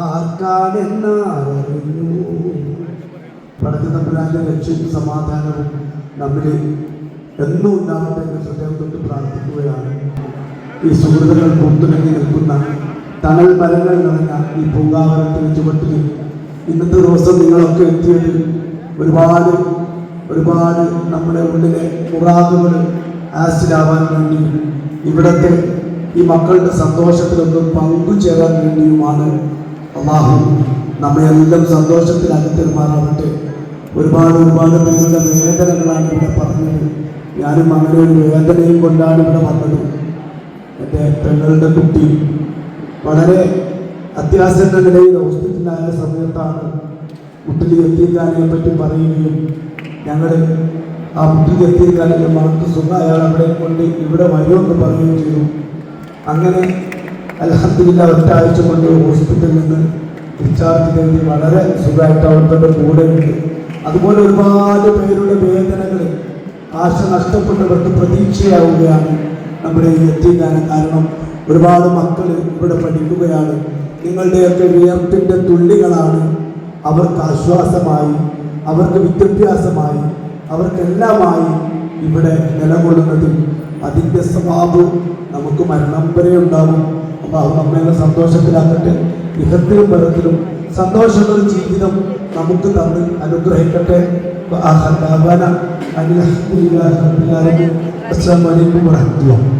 ആർക്കാണെന്നറിഞ്ഞു പടച്ച തമ്പുരാന്റെ സമാധാനവും നമ്മിൽ എന്നും ഉണ്ടാവട്ടെ എന്ന് ഹൃദയം തൊട്ട് പ്രാർത്ഥിക്കുകയാണ്. ഈ സുഹൃത്തുക്കൾ പുറത്തുണങ്ങി നിൽക്കുന്ന തണൽ മരങ്ങൾ നിറഞ്ഞ ഈ പൂങ്കാവനത്തിന് ചുവട്ടിൽ ഇന്നത്തെ ദിവസം നിങ്ങളൊക്കെ എത്തിയത് ഒരുപാട് ഒരുപാട് നമ്മുടെ ഉള്ളിലെ മുറാദുകൾ ആസിഡാവാൻ വേണ്ടി ഇവിടത്തെ ഈ മക്കളുടെ സന്തോഷത്തിലൊന്നും പങ്കുചേരാൻ വേണ്ടിയുമാണ് അള്ളാഹു നമ്മയെല്ലാം സന്തോഷത്തിലാക്കി തെരുമാറാവട്ടെ. ഒരുപാട് ഒരുപാട് പേരുടെ വേദനകളാണ് ഇവിടെ പറഞ്ഞത്. ഞാനും അങ്ങനെ ഒരു വേദനയും കൊണ്ടാണ് ഇവിടെ വന്നത്. എന്റെ പെങ്ങളുടെ കുട്ടി വളരെ അത്യാസന്റെ നിലയിൽ ഹോസ്പിറ്റലായ സമയത്താണ് കുട്ടിയിൽ എത്തിക്കാനെ പറ്റി പറയുകയും ഞങ്ങൾ ആ കുട്ടിക്ക് എത്തിക്കാനിന്റെ മകൾക്ക് സുഖം അയാൾ അവിടെ കൊണ്ട് ഇവിടെ വരുമെന്ന് പറയുകയും ചെയ്തു. അങ്ങനെ അലഹദില്ല ഒറ്റ ആഴ്ച കൊണ്ട് ഹോസ്പിറ്റലിൽ നിന്ന് ഡിസ്ചാർജ് ചെയ്ത് വളരെ സുഖമായിട്ട് അവിടുത്തെ കൂടെ ഉണ്ട്. അതുപോലെ ഒരുപാട് പേരുടെ വേദനകൾ ആശ നഷ്ടപ്പെട്ടവർക്ക് പ്രതീക്ഷയാവുകയാണ് നമ്മുടെ ഈ എത്തിക്കാനും കാരണം ഒരുപാട് മക്കൾ ഇവിടെ പഠിക്കുകയാണ്. നിങ്ങളുടെയൊക്കെ വിയർപ്പിന്റെ തുള്ളികളാണ് അവർക്ക് ആശ്വാസമായി അവർക്ക് വിദ്യാഭ്യാസമായി അവർക്കെല്ലാമായി ഇവിടെ നിലകൊള്ളുന്നതും അതിന്റെ സ്വഭാവം നമുക്ക് മരണം വരെ ഉണ്ടാകും അപ്പോൾ അത് നമ്മെ സന്തോഷത്തിലാക്കട്ടെ. ഇഹത്തിലും പരത്തിലും സന്തോഷമുള്ള ജീവിതം നമുക്ക് തന്ന് അനുഗ്രഹിക്കട്ടെ. അസ്സാം വലൈക്കും വാഹമത്തുള്ള